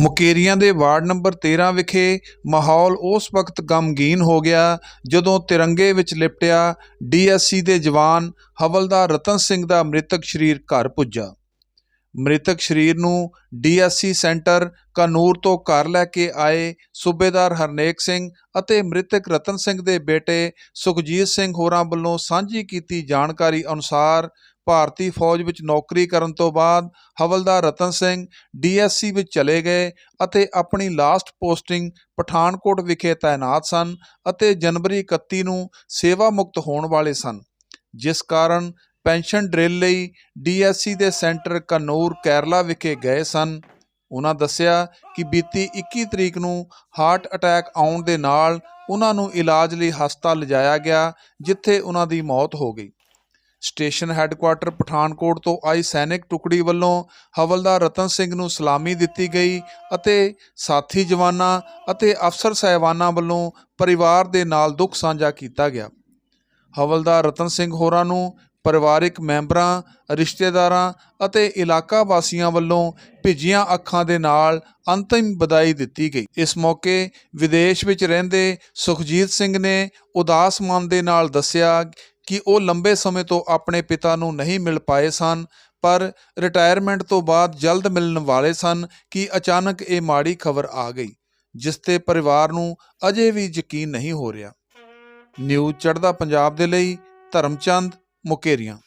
ਮੁਕੇਰੀਆਂ ਦੇ ward number 13 ਵਿਖੇ ਮਾਹੌਲ ਉਸ ਵਕਤ ਗਮਗੀਨ ਹੋ ਗਿਆ ਜਦੋਂ ਤਿਰੰਗੇ ਵਿੱਚ ਲਿਪਟਿਆ ਡੀਐਸਸੀ ਦੇ ਜਵਾਨ ਹਵਲਦਾਰ ਰਤਨ ਸਿੰਘ ਦਾ ਮ੍ਰਿਤਕ ਸਰੀਰ ਘਰ ਪੁੱਜਾ। ਮ੍ਰਿਤਕ ਸਰੀਰ ਨੂੰ ਡੀਐਸਸੀ ਸੈਂਟਰ ਕਾਨੂਰ ਤੋਂ ਘਰ ਲੈ ਕੇ ਆਏ ਸੂਬੇਦਾਰ ਹਰਨੇਕ ਸਿੰਘ ਅਤੇ ਮ੍ਰਿਤਕ ਰਤਨ ਸਿੰਘ ਦੇ ਬੇਟੇ ਸੁਖਜੀਤ ਸਿੰਘ ਹੋਰਾਂ ਵੱਲੋਂ ਸਾਂਝੀ ਕੀਤੀ ਜਾਣਕਾਰੀ ਅਨੁਸਾਰ ਭਾਰਤੀ ਫੌਜ ਵਿੱਚ ਨੌਕਰੀ ਕਰਨ ਤੋਂ ਬਾਅਦ ਹਵਲਦਾਰ ਰਤਨ ਸਿੰਘ ਡੀਐਸਸੀ ਵਿੱਚ ਚਲੇ ਗਏ ਅਤੇ ਆਪਣੀ ਲਾਸਟ ਪੋਸਟਿੰਗ ਪਠਾਨਕੋਟ ਵਿਖੇ ਤਾਇਨਾਤ ਸਨ ਅਤੇ ਜਨਵਰੀ 31 ਨੂੰ ਸੇਵਾ ਮੁਕਤ ਹੋਣ ਵਾਲੇ ਸਨ, ਜਿਸ ਕਾਰਨ ਪੈਨਸ਼ਨ ਡਰਿਲ ਲਈ ਡੀਐਸਸੀ ਦੇ ਸੈਂਟਰ ਕਨੂਰ ਕੇਰਲਾ ਵਿਖੇ ਗਏ ਸਨ। ਉਹਨਾਂ ਦੱਸਿਆ ਕਿ ਬੀਤੀ 21 ਤਰੀਕ ਨੂੰ ਹਾਰਟ ਅਟੈਕ ਆਉਣ ਦੇ ਨਾਲ ਉਹਨਾਂ ਨੂੰ ਇਲਾਜ ਲਈ ਹਸਪਤਾਲ ਲਿਜਾਇਆ ਗਿਆ, ਜਿੱਥੇ ਉਹਨਾਂ ਦੀ ਮੌਤ ਹੋ ਗਈ। ਸਟੇਸ਼ਨ ਹੈੱਡਕੁਆਟਰ ਪਠਾਨਕੋਟ ਤੋਂ ਆਈ ਸੈਨਿਕ ਟੁਕੜੀ ਵੱਲੋਂ ਹਵਲਦਾਰ ਰਤਨ ਸਿੰਘ ਨੂੰ ਸਲਾਮੀ ਦਿੱਤੀ ਗਈ ਅਤੇ ਸਾਥੀ ਜਵਾਨਾਂ ਅਤੇ ਅਫਸਰ ਸਹਿਬਾਨਾਂ ਵੱਲੋਂ ਪਰਿਵਾਰ ਦੇ ਨਾਲ ਦੁੱਖ ਸਾਂਝਾ ਕੀਤਾ ਗਿਆ। ਹਵਲਦਾਰ ਰਤਨ ਸਿੰਘ ਹੋਰਾਂ ਨੂੰ ਪਰਿਵਾਰਕ ਮੈਂਬਰਾਂ, ਰਿਸ਼ਤੇਦਾਰਾਂ ਅਤੇ ਇਲਾਕਾ ਵਾਸੀਆਂ ਵੱਲੋਂ ਭਿੱਜੀਆਂ ਅੱਖਾਂ ਦੇ ਨਾਲ ਅੰਤਿਮ ਵਿਦਾਈ ਦਿੱਤੀ ਗਈ। ਇਸ ਮੌਕੇ ਵਿਦੇਸ਼ ਵਿੱਚ ਰਹਿੰਦੇ ਸੁਖਜੀਤ ਸਿੰਘ ਨੇ ਉਦਾਸ ਮਨ ਦੇ ਨਾਲ ਦੱਸਿਆ ਕਿ ਉਹ ਲੰਬੇ ਸਮੇਂ ਤੋਂ ਆਪਣੇ ਪਿਤਾ ਨੂੰ ਨਹੀਂ ਮਿਲ ਪਾਏ ਸਨ, ਪਰ ਰਿਟਾਇਰਮੈਂਟ ਤੋਂ ਬਾਅਦ ਜਲਦ ਮਿਲਣ ਵਾਲੇ ਸਨ ਕਿ ਅਚਾਨਕ ਇਹ ਮਾੜੀ ਖਬਰ ਆ ਗਈ, ਜਿਸ ਤੇ ਪਰਿਵਾਰ ਨੂੰ ਅਜੇ ਵੀ ਯਕੀਨ ਨਹੀਂ ਹੋ ਰਿਹਾ। ਨਿਊਜ਼ ਚੜ੍ਹਦਾ ਪੰਜਾਬ ਦੇ ਲਈ ਧਰਮਚੰਦ ਮੁਕੇਰੀਆਂ।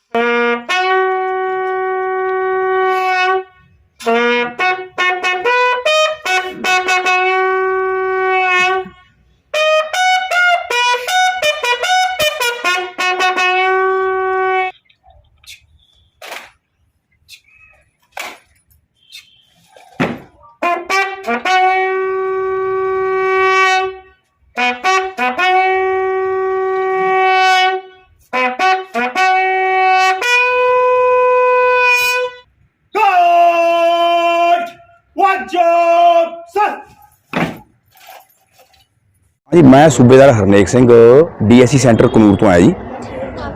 ਜੀ ਮੈਂ ਸੂਬੇਦਾਰ ਹਰਨੇਕ ਸਿੰਘ, ਡੀਐਸਸੀ ਸੈਂਟਰ ਕਨੂਰ ਤੋਂ ਆਇਆ ਜੀ।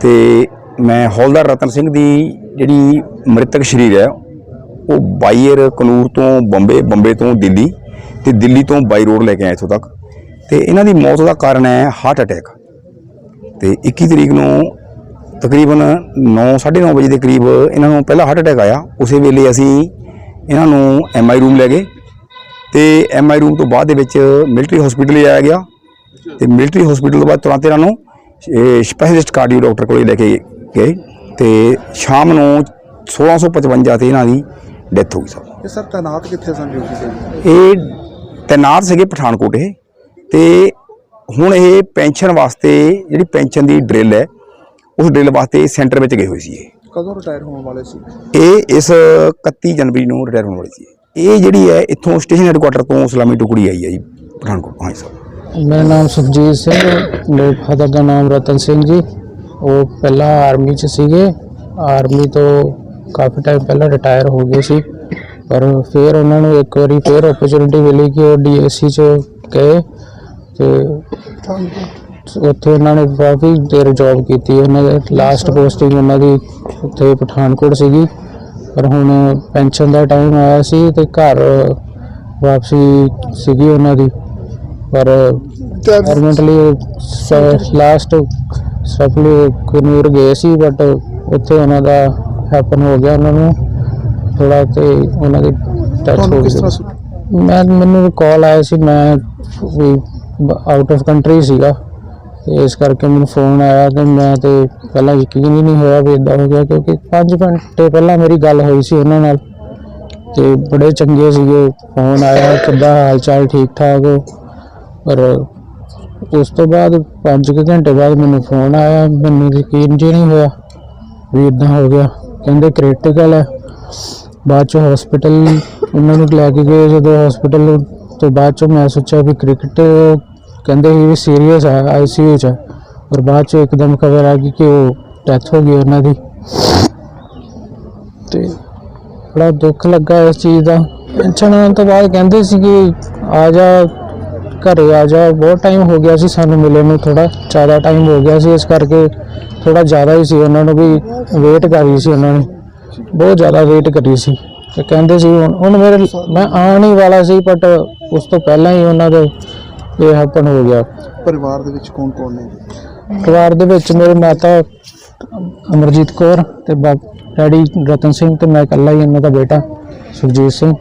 ਤੇ ਮੈਂ ਹੌਲਦਾਰ ਰਤਨ ਸਿੰਘ ਦੀ ਜਿਹੜੀ ਮ੍ਰਿਤਕ ਸ਼ਰੀਰ ਹੈ, ਉਹ ਬਾਈਅਰ ਕਨੂਰ ਤੋਂ ਬੰਬੇ ਬੰਬੇ ਤੋਂ ਦਿੱਲੀ ਤੇ ਦਿੱਲੀ ਤੋਂ ਬਾਈ ਰੋਡ ਲੈ ਕੇ ਆਇਆ ਇੱਥੋਂ ਤੱਕ। ਤੇ ਇਹਨਾਂ ਦੀ ਮੌਤ ਦਾ ਕਾਰਨ ਹੈ ਹਾਰਟ ਅਟੈਕ ਤੇ 21 ਤਰੀਕ ਨੂੰ ਤਕਰੀਬਨ 9:30 ਵਜੇ ਦੇ ਕਰੀਬ ਇਹਨਾਂ ਨੂੰ ਪਹਿਲਾ ਹਾਰਟ ਅਟੈਕ ਆਇਆ। ਉਸੇ ਵੇਲੇ ਅਸੀਂ ਇਹਨਾਂ ਨੂੰ ਐਮਆਈ ਰੂਮ ਲੈ ਗਏ। ਤੇ ਐਮਆਈ ਰੂਮ ਤੋਂ ਬਾਅਦ ਦੇ ਵਿੱਚ ਮਿਲਟਰੀ ਹਸਪੀਟਲ ਲਿਆਇਆ ਗਿਆ। ਤੇ ਮਿਲਟਰੀ ਹਸਪੀਟਲ ਤੋਂ ਬਾਅਦ ਤੁਰੰਤ ਇਹਨਾਂ ਨੂੰ ਸਪੈਸ਼ਲਿਸਟ ਕਾਰਡੀਓ ਡਾਕਟਰ ਕੋਲ ਲੈ ਕੇ ਗਏ। ਤੇ ਸ਼ਾਮ ਨੂੰ 1655 ਤੇ ਇਹਨਾਂ ਦੀ ਡੈਥ ਹੋ ਗਈ ਸਰ। ਇਹ ਸਰ ਤਨਾਤ ਕਿੱਥੇ ਸਨ ਡਿਊਟੀ ਤੇ? ਇਹ ਤੈਨਾਤ ਸੀਗੇ ਪਠਾਨਕੋਟ ਇਹ ਤੇ ਹੁਣ ਇਹ ਪੈਨਸ਼ਨ ਵਾਸਤੇ ਜਿਹੜੀ ਪੈਨਸ਼ਨ ਦੀ ਡਰਿਲ ਹੈ ਉਸ ਡਰਿਲ ਵਾਸਤੇ ਸੈਂਟਰ ਵਿੱਚ ਗਏ ਹੋਏ ਸੀ ਇਹ। ਕਦੋਂ ਰਿਟਾਇਰ ਹੋਣ ਵਾਲੇ ਸੀ? ਇਹ ਇਸ 31 ਜਨਵਰੀ ਨੂੰ ਰਿਟਾਇਰ ਹੋਣ ਵਾਲੀ ਸੀ। ਇਹ ਜਿਹੜੀ ਹੈ ਇੱਥੋਂ ਸਟੇਸ਼ਨ ਹੈਡਕੁਆਟਰ ਤੋਂ ਸਲਾਮੀ ਟੁਕੜੀ ਆਈ ਹੈ ਜੀ ਪਠਾਨਕੋਟ। ਹਾਂਜੀ ਸਰ। ਮੇਰਾ ਨਾਮ ਸੁਖਜੀਤ ਸਿੰਘ ਮੇਰੇ ਫਾਦਰ ਦਾ ਨਾਮ ਰਤਨ ਸਿੰਘ ਜੀ। ਉਹ ਪਹਿਲਾਂ ਆਰਮੀ 'ਚ ਸੀਗੇ। ਆਰਮੀ ਤੋਂ ਕਾਫੀ ਟਾਈਮ ਪਹਿਲਾਂ ਰਿਟਾਇਰ ਹੋ ਗਏ ਸੀ। ਪਰ ਫਿਰ ਉਹਨਾਂ ਨੂੰ ਇੱਕ ਵਾਰੀ ਫਿਰ ਓਪਰਚੁਨਿਟੀ ਮਿਲੀ ਕਿ ਉਹ ਡੀਐਸਸੀ 'ਚ ਗਏ। ਤੇ ਉੱਥੇ ਉਹਨਾਂ ਨੇ ਕਾਫੀ ਦੇਰ ਜੌਬ ਕੀਤੀ ਉਹਨਾਂ ਦੇ ਲਾਸਟ ਪੋਸਟਿੰਗ ਉਹਨਾਂ ਦੀ ਉੱਥੇ ਪਠਾਨਕੋਟ ਸੀਗੀ। ਪਰ ਹੁਣ ਪੈਨਸ਼ਨ ਦਾ ਟਾਈਮ ਆਇਆ ਸੀ ਤੇ ਘਰ ਵਾਪਸੀ ਸੀਗੀ ਉਹਨਾਂ ਦੀ। ਪਰ ਪਰਮਨੈਂਟਲੀ ਲਾਸਟ ਸਪਲੀ ਕਨੂਰ ਗਏ ਸੀ ਬਟ ਉੱਥੇ ਉਹਨਾਂ ਦਾ ਹੈਪਨ ਹੋ ਗਿਆ ਉਹਨਾਂ ਨੂੰ। ਥੋੜਾ ਤੇ ਉਹਨਾਂ ਦੀ ਟੱਚ ਹੋ ਗਈ। ਮੈਂ ਮੈਨੂੰ ਕਾਲ ਆਇਆ ਸੀ ਮੈਂ ਵੀ ਆਊਟ ਆਫ ਕੰਟਰੀ ਸੀਗਾ। ਤੇ ਇਸ ਕਰਕੇ ਮੈਨੂੰ ਫੋਨ ਆਇਆ ਤੇ ਮੈਂ ਤੇ ਪਹਿਲਾਂ ਯਕੀਨ ਹੀ ਨਹੀਂ ਹੋਇਆ ਵੀ ਇਦਾਂ ਹੋ ਗਿਆ, ਕਿਉਂਕਿ 5 ਘੰਟੇ ਪਹਿਲਾਂ ਮੇਰੀ ਗੱਲ ਹੋਈ ਸੀ ਉਹਨਾਂ ਨਾਲ। ਤੇ ਬੜੇ ਚੰਗੇ ਸੀਗੇ ਫੋਨ ਆਇਆ, ਕਿੱਦਾਂ ਹਾਲ ਚਾਲ ਠੀਕ ਠਾਕ ਹੋ? ਪਰ ਉਸ ਤੋਂ ਬਾਅਦ 5 ਘੰਟੇ ਬਾਅਦ ਮੈਨੂੰ ਫੋਨ ਆਇਆ, ਮੈਨੂੰ ਯਕੀਨ ਜੀ ਨਹੀਂ ਹੋਇਆ ਵੀ ਇਦਾਂ ਹੋ ਗਿਆ। ਕਹਿੰਦੇ ਕ੍ਰਿਟੀਕਲ ਹੈ। ਬਾਅਦ ਚ ਹਸਪੀਟਲ ਉਹਨਾਂ ਨੂੰ ਲੈ ਕੇ ਗਏ। ਜਦੋਂ ਹਸਪੀਟਲ ਤੋਂ ਬਾਅਦ ਚ ਮੈਂ ਸੋਚਿਆ ਵੀ ਕ੍ਰਿਕਟ ਕਹਿੰਦੇ ਸੀ ਵੀ ਸੀਰੀਅਸ ਹੈ ਆਈਸੀਯੂ ਚ। ਹੈ। ਪਰ ਬਾਅਦ ਚ ਇੱਕਦਮ ਖਬਰ ਆ ਗਈ ਕਿ ਉਹ ਡੈਥ ਹੋ ਗਈ ਉਹਨਾਂ ਦੀ। ਤੇ ਬੜਾ ਦੁੱਖ ਲੱਗਾ ਇਸ ਚੀਜ਼ ਦਾ। ਪੈਨਸ਼ਨ ਆਉਣ ਤੋਂ ਬਾਅਦ ਕਹਿੰਦੇ ਸੀ ਕਿ ਆ ਜਾ, ਘਰੇ ਆ ਜਾ। ਬਹੁਤ ਟਾਈਮ ਹੋ ਗਿਆ ਸੀ ਸਾਨੂੰ ਮਿਲੇ ਨੂੰ ਥੋੜਾ ਜ਼ਿਆਦਾ ਟਾਈਮ ਹੋ ਗਿਆ ਸੀ। ਇਸ ਕਰਕੇ ਥੋੜਾ ਜ਼ਿਆਦਾ ਹੀ ਸੀ ਉਹਨਾਂ ਨੂੰ ਵੀ ਵੇਟ ਕਰ ਰਹੀ ਸੀ ਉਹਨਾਂ ਨੇ। ਬਹੁਤ ਜ਼ਿਆਦਾ ਵੇਟ ਕਰੀ ਸੀ। ਤੇ ਕਹਿੰਦੇ ਸੀ ਹੁਣ ਹੁਣ ਮੇਰੇ, ਮੈਂ ਆਉਣ ਹੀ ਵਾਲਾ ਸੀ ਬਟ ਉਸ ਤੋਂ ਪਹਿਲਾਂ ਹੀ ਉਹਨਾਂ ਦੇ ਇਹ ਹੈਪਨ ਹੋ ਗਿਆ। ਪਰਿਵਾਰ ਦੇ ਵਿੱਚ ਕੌਣ ਕੌਣ ਨੇ? ਪਰਿਵਾਰ ਦੇ ਵਿੱਚ ਮੇਰੇ ਮਾਤਾ ਅਮਰਜੀਤ ਕੌਰ ਤੇ ਬਾਪ ਡੈਡੀ ਰਤਨ ਸਿੰਘ ਤੇ ਮੈਂ ਇਕੱਲਾ ਹੀ ਇਹਨਾਂ ਦਾ ਬੇਟਾ ਸੁਰਜੀਤ ਸਿੰਘ।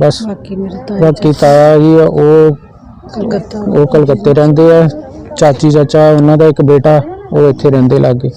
ਬਸ ਬਾਕੀ ਮੇਰੇ ਤਾਏ ਬਾਕੀ ਤਾਇਆ ਜੀ ਆ, ਉਹ ਕਲਕੱਤਾ। ਉਹ ਕਲਕੱਤੇ ਰਹਿੰਦੇ ਆ। ਚਾਚੀ ਚਾਚਾ ਉਹਨਾਂ ਦਾ ਇੱਕ ਬੇਟਾ ਉਹ ਇੱਥੇ ਰਹਿੰਦੇ ਲਾਗੇ।